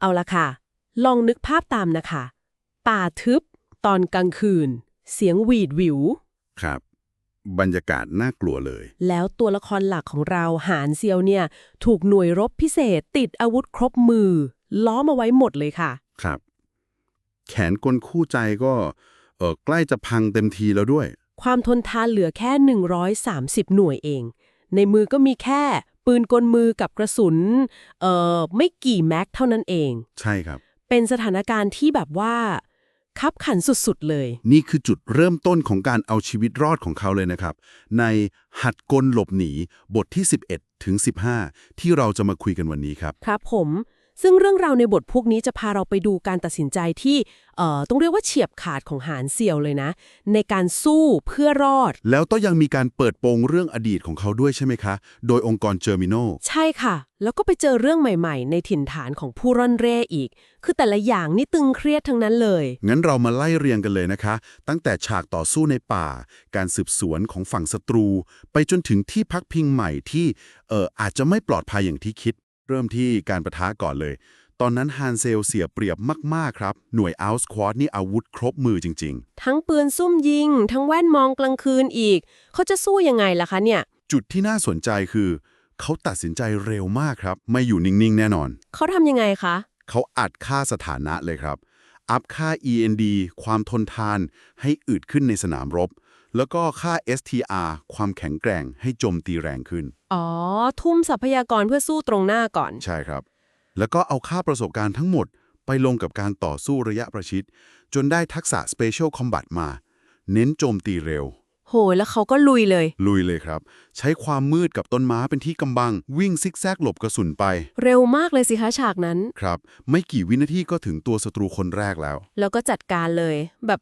เอาละค่ะ ลองนึกภาพตามนะคะ ป่าทึบ ตอนกลางคืน เสียงหวีดหวิว ครับ บรรยากาศน่ากลัวเลย แล้วตัวละครหลักของเราหานเซียวเนี่ย ถูกหน่วยรบพิเศษติดอาวุธครบมือ ล้อมเอาไว้หมดเลยค่ะ ครับ แขนกลคู่ใจก็เออใกล้จะพังเต็มทีแล้วด้วย ความทนทานเหลือแค่ 130 หน่วยเอง ในมือก็มีแค่ ปืนกลมือกับกระสุนเอ่อไม่กี่แม็กเท่านั้นเอง ใช่ครับ เป็นสถานการณ์ที่แบบว่าคับขันสุด ๆ เลย นี่คือจุดเริ่มต้นของการเอาชีวิตรอดของเขาเลยนะครับ ในหัดกลหลบหนีบทที่ 11 ถึง 15 ที่เราจะมาคุยกันวันนี้ครับ ครับผม ซึ่งเรื่องราวในบทพวกนี้จะพาเราไปดูการตัดสินใจที่เอ่อต้องเรียกว่าเฉียบขาดของหานเสี่ยวเลยนะ ในการสู้เพื่อรอด แล้วก็ยังมีการเปิดโปงเรื่องอดีตของเขาด้วยใช่ไหมคะ โดยองค์กรเจอร์มิโนใช่ค่ะ แล้วก็ไปเจอเรื่องใหม่ๆ ในถิ่นฐานของผู้ร่อนเร่อีก คือแต่ละอย่างนี่ตึงเครียดทั้งนั้นเลย งั้นเรามาไล่เรียงกันเลยนะคะ ตั้งแต่ฉากต่อสู้ในป่า การสืบสวนของฝั่งศัตรู ไปจนถึงที่พักพิงใหม่ที่เอ่ออาจจะไม่ปลอดภัยอย่างที่คิด เริ่มที่การประทะก่อนเลย ตอนนั้นฮานเซลเสียเปรียบมาก ๆ ครับ หน่วยอัลสควอดนี่อาวุธครบมือจริงทั้งปืนซุ่มยิง ทั้งแว่นมองกลางคืนอีก เขาจะสู้ยังไงล่ะคะเนี่ยๆจุดที่น่าสนใจคือ เขาตัดสินใจเร็วมากครับ ไม่อยู่นิ่ง ๆ แน่นอน เขาทำยังไงคะ เขาอัดค่าสถานะเลยครับ อัพค่า END ความทนทานให้อึดขึ้นในสนามรบ แล้วก็ค่า STR ความแข็งแกร่งให้โจมตีแรงขึ้น อ๋อ ทุ่มทรัพยากรเพื่อสู้ตรงหน้าก่อน ใช่ครับ แล้วก็เอาค่าประสบการณ์ทั้งหมด ไปลงกับการต่อสู้ระยะประชิด จนได้ทักษะ Special Combat มา เน้นโจมตีเร็ว โห แล้วเขาก็ลุยเลย ลุยเลยครับ ใช้ความมืดกับต้นม้าเป็นที่กำบัง วิ่งซิกแซกหลบกระสุนไป เร็วมากเลยสิคะฉากนั้น ครับ ไม่กี่วินาทีก็ถึงตัวศัตรูคนแรกแล้ว แล้วก็จัดการเลย แบบ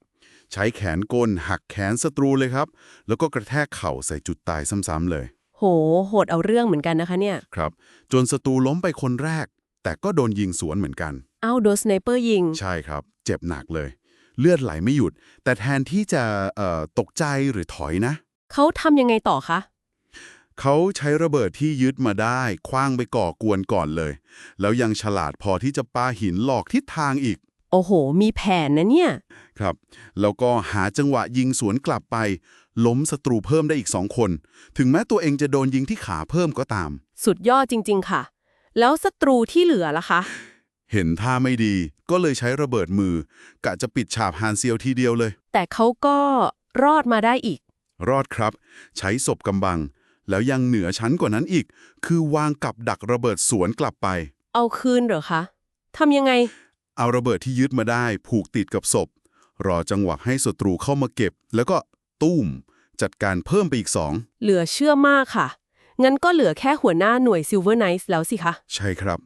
ใช้แขนกลหักแขนศัตรูเลยครับ แล้วก็กระแทกเข่าใส่จุดตายซ้ำๆเลย โห โหดเอาเรื่องเหมือนกันนะคะเนี่ย ครับ จนศัตรูล้มไปคนแรก แต่ก็โดนยิงสวนเหมือนกัน เอ้าโดนสไนเปอร์ยิง ใช่ครับ เจ็บหนักเลย เลือดไหลไม่หยุด แต่แทนที่จะเอ่อตกใจหรือถอยนะ เขาทำยังไงต่อคะเขาใช้ระเบิดที่ยึดมาได้คว้างไปก่อกวนก่อนเลย แล้วยังฉลาดพอที่จะปาหินหลอกทิศทางอีก โอ้โห มีแผนนะเนี่ย ครับ แล้วก็หาจังหวะยิงสวนกลับไป ล้มศัตรูเพิ่มได้อีกสองคน ถึงแม้ตัวเองจะโดนยิงที่ขาเพิ่มก็ตาม สุดยอดจริง ๆ ค่ะ แล้วศัตรูที่เหลือล่ะคะ เห็นท่าไม่ดี ก็เลยใช้ระเบิดมือกะจะปิดฉาบฮานเซียวทีเดียวเลย แต่เขาก็รอดมาได้อีก รอดครับ ใช้ศพกำบัง แล้วยังเหนือชั้นกว่านั้นอีก คือวางกับดักระเบิดสวนกลับไป เอาคืนเหรอคะทำยังไง เอาระเบิดที่ยึดมาได้ ผูกติดกับศพ รอจังหวะให้ศัตรูเข้ามาเก็บ แล้วก็ตุ้ม จัดการเพิ่มไปอีกสองเหลือเชื่อมากค่ะ งั้นก็เหลือแค่หัวหน้าหน่วย Silver Knights แล้วสิคะ ใช่ครับ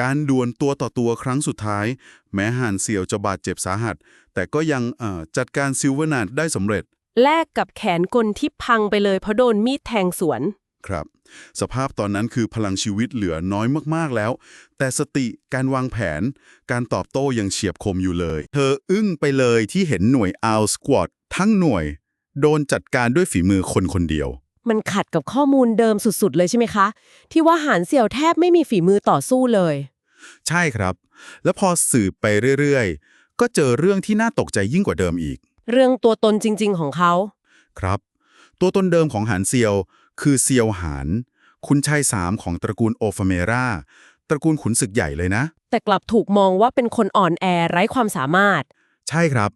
การดวลตัวต่อตัวครั้งสุดท้าย แม้ฮานเซียวจะบาดเจ็บสาหัส แต่ก็ยังเอ่อจัดการซิลเวอร์นาดได้สำเร็จ แลกกับแขนกลที่พังไปเลยเพราะโดนมีดแทงสวน ครับ สภาพตอนนั้นคือพลังชีวิตเหลือน้อยมากๆแล้ว แต่สติการวางแผน การตอบโต้ยังเฉียบคมอยู่เลย เธออึ้งไปเลยที่เห็นหน่วยอัลสควอตทั้งหน่วย โดนจัดการด้วยฝีมือคนคนเดียว มันขัดกับข้อมูลเดิมสุดๆ เลยใช่ไหมคะ ที่ว่าหานเสี่ยวแทบไม่มีฝีมือต่อสู้เลย ใช่ครับ แล้วพอสืบไปเรื่อยๆ ก็เจอเรื่องที่น่าตกใจยิ่งกว่าเดิมอีก เรื่องตัวตนจริง ๆ ของเขา ครับ ตัวตนเดิมของหานเซียว คือเซียวหาน คุณชายสามของตระกูลโอฟาเมราตระกูลขุนศึกใหญ่เลยนะ แต่กลับถูกมองว่าเป็นคนอ่อนแอไร้ความสามารถ ใช่ครับ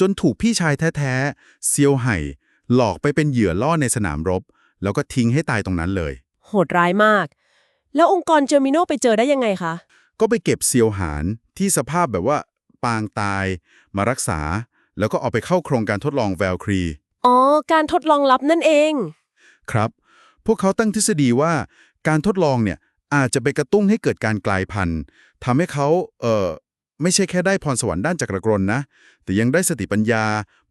จนถูกพี่ชายแท้ๆเซียวไห่ หลอกไปเป็นเหยื่อล่อในสนามรบ แล้วก็ทิ้งให้ตายตรงนั้นเลย โหดร้ายมาก แล้วองค์กรเจอร์มิโนไปเจอได้ยังไงคะ ก็ไปเก็บเซียวหานที่สภาพแบบว่า ปางตาย มารักษา แล้วก็เอาไปเข้าโครงการทดลองแวลครีอ๋อ การทดลองลับนั่นเอง ครับ พวกเขาตั้งทฤษฎีว่า การทดลองเนี่ยอาจจะไปกระตุ้นให้เกิดการกลายพันธุ์ทำให้เขาเอ่อไม่ใช่แค่ได้พรสวรรค์ด้านจักรกลนะ แต่ยังได้สติปัญญา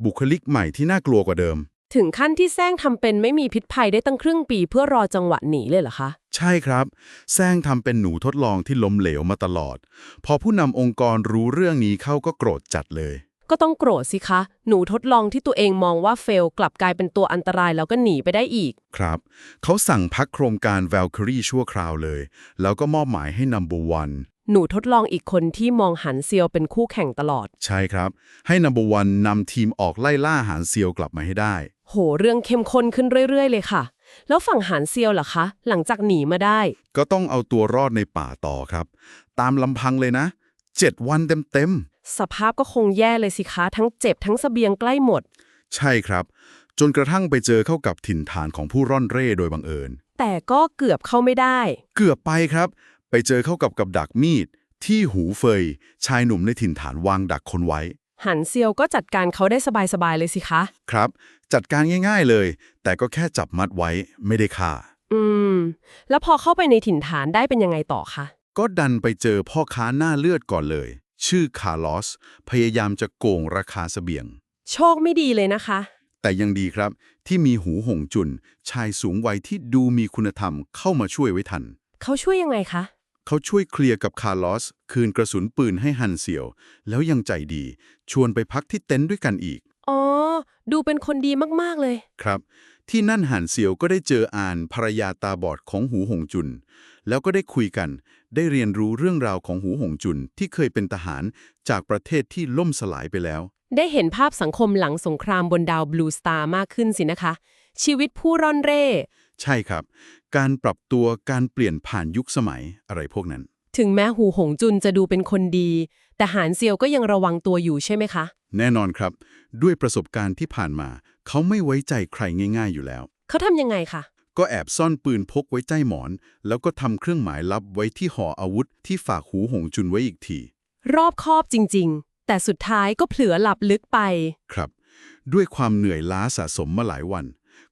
บุคลิกใหม่ที่น่ากลัวกว่าเดิม ถึงขั้นที่แซงทำเป็นไม่มีพิษภัยได้ตั้งครึ่งปี เพื่อรอจังหวะหนีเลยเหรอคะ ใช่ครับแซงทำเป็นหนูทดลองที่ล้มเหลวมาตลอด พอผู้นำองค์กรรู้เรื่องนี้เข้าก็โกรธจัดเลย ก็ต้องโกรธสิคะ หนูทดลองที่ตัวเองมองว่าเฟล กลับกลายเป็นตัวอันตรายแล้วก็หนีไปได้อีก ครับ เขาสั่งพักโครงการ Valkyrie ชั่วคราวเลย แล้วก็มอบหมายให้ Number One หนูทดลองอีกคนที่มองหันเซียวเป็นคู่แข่งตลอด ใช่ครับ ให้นัมเบอร์วันนำทีมออกไล่ล่าหานเซียวกลับมาให้ได้ โหเรื่องเข้มข้นขึ้นเรื่อย ๆ เลยค่ะ แล้วฝั่งหันเซียวล่ะคะ หลังจากหนีมาได้ ก็ต้องเอาตัวรอดในป่าต่อครับ ตามลำพังเลยนะเจ็ดวันเต็มสภาพก็คงแย่เลยสิคะทั้งเจ็บทั้งเสบียงใกล้หมด ๆ ใช่ครับ จนกระทั่งไปเจอเข้ากับถิ่นฐานของผู้ร่อนเร่โดยบังเอิญ แต่ก็เกือบเข้าไม่ได้ เกือบไปครับ ไปเจอเข้ากับกับดักมีด ที่หูเฟย ชายหนุ่มในถิ่นฐานวางดักคนไว้ หันเซียวก็จัดการเขาได้สบายๆเลยสิคะ ครับ จัดการง่าย ๆเลย แต่ก็แค่จับมัดไว้ไม่ได้ฆ่า อืม แล้วพอเข้าไปในถิ่นฐานได้เป็นยังไงต่อคะ ก็ดันไปเจอพ่อค้าหน้าเลือดก่อนเลย ชื่อคาร์ลอส พยายามจะโกงราคาเสบียง โชคไม่ดีเลยนะคะ แต่ยังดีครับ ที่มีหูหงจุน ชายสูงวัยที่ดูมีคุณธรรมเข้ามาช่วยไว้ทัน เขาช่วยยังไงคะ เขาช่วยเคลียร์กับคาร์ลอส คืนกระสุนปืนให้ฮันเซียว แล้วยังใจดี ชวนไปพักที่เต็นท์ด้วยกันอีกอ๋อ ดูเป็นคนดีมากๆเลย ครับ ที่นั่นฮันเซียวก็ได้เจออานภรรยาตาบอดของหูหงจุน แล้วก็ได้คุยกัน ได้เรียนรู้เรื่องราวของหูหงจุนที่เคยเป็นทหารจากประเทศที่ล่มสลายไปแล้ว ได้เห็นภาพสังคมหลังสงครามบนดาวบลูสตาร์มากขึ้นสินะคะ ชีวิตผู้ร่อนเร่ ใช่ครับ การปรับตัวการเปลี่ยนผ่านยุคสมัยอะไรพวกนั้น ถึงแม้หูหงจุนจะดูเป็นคนดี แต่หานเซียวก็ยังระวังตัวอยู่ใช่ไหมคะ แน่นอนครับ ด้วยประสบการณ์ที่ผ่านมา เขาไม่ไว้ใจใครง่าย ๆ อยู่แล้ว เขาทำยังไงคะ ก็แอบซ่อนปืนพกไว้ใต้หมอน แล้วก็ทำเครื่องหมายลับไว้ที่ห่ออาวุธที่ฝากหูหงจุนไว้อีกที รอบคอบจริง ๆ แต่สุดท้ายก็เผลอหลับลึกไป ครับ ด้วยความเหนื่อยล้าสะสมมาหลายวัน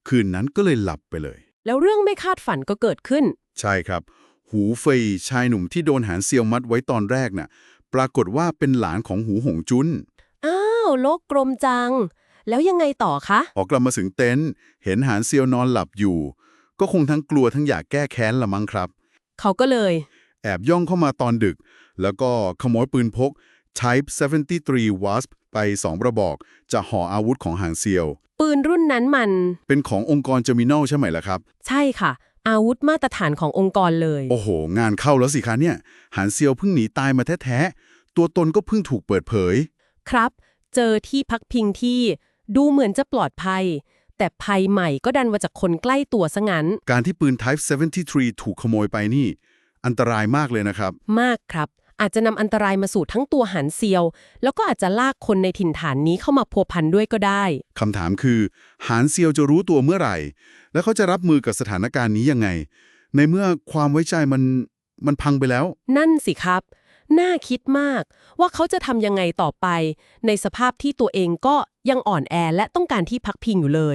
คืนนั้นก็เลยหลับไปเลย แล้วเรื่องไม่คาดฝันก็เกิดขึ้น ใช่ครับ หูเฟยชายหนุ่มที่โดนหานเซียวมัดไว้ตอนแรกน่ะ ปรากฏว่าเป็นหลานของหูหงจุนอ้าวโลกกลมจัง แล้วยังไงต่อคะพอกลับมาถึงเต็นท์เห็นหานเซียวนอนหลับอยู่ ก็คงทั้งกลัวทั้งอยากแก้แค้นละมั้งครับ เขาก็เลย แอบย่องเข้ามาตอนดึก แล้วก็ขโมยปืนพก Type 73 Wasp ไปสองกระบอก จะห่ออาวุธของหางเซียว ปืนรุ่นนั้นมัน เป็นขององค์กรเจมินอลใช่ไหมล่ะครับ ใช่ค่ะ อาวุธมาตรฐานขององค์กรเลย โอ้โห งานเข้าแล้วสิคะเนี่ย หานเซียวเพิ่งหนีตายมาแท้ๆ ตัวตนก็เพิ่งถูกเปิดเผย ครับ เจอที่พักพิงที่ดูเหมือนจะปลอดภัย แต่ภัยใหม่ก็ดันมาจากคนใกล้ตัวซะงั้น การที่ปืน Type 73 ถูกขโมยไปนี่ อันตรายมากเลยนะครับ มากครับ อาจจะนำอันตรายมาสู่ทั้งตัวหันเซียว แล้วก็อาจจะลากคนในถิ่นฐานนี้เข้ามาพัวพันด้วยก็ได้คำถามคือหานเซียวจะรู้ตัวเมื่อไหร่ แล้วเขาจะรับมือกับสถานการณ์นี้ยังไง ในเมื่อความไว้ใจมันมันพังไปแล้ว นั่นสิครับ น่าคิดมากว่าเขาจะทำยังไงต่อไป ในสภาพที่ตัวเองก็ยังอ่อนแอและต้องการที่พักพิงอยู่เลย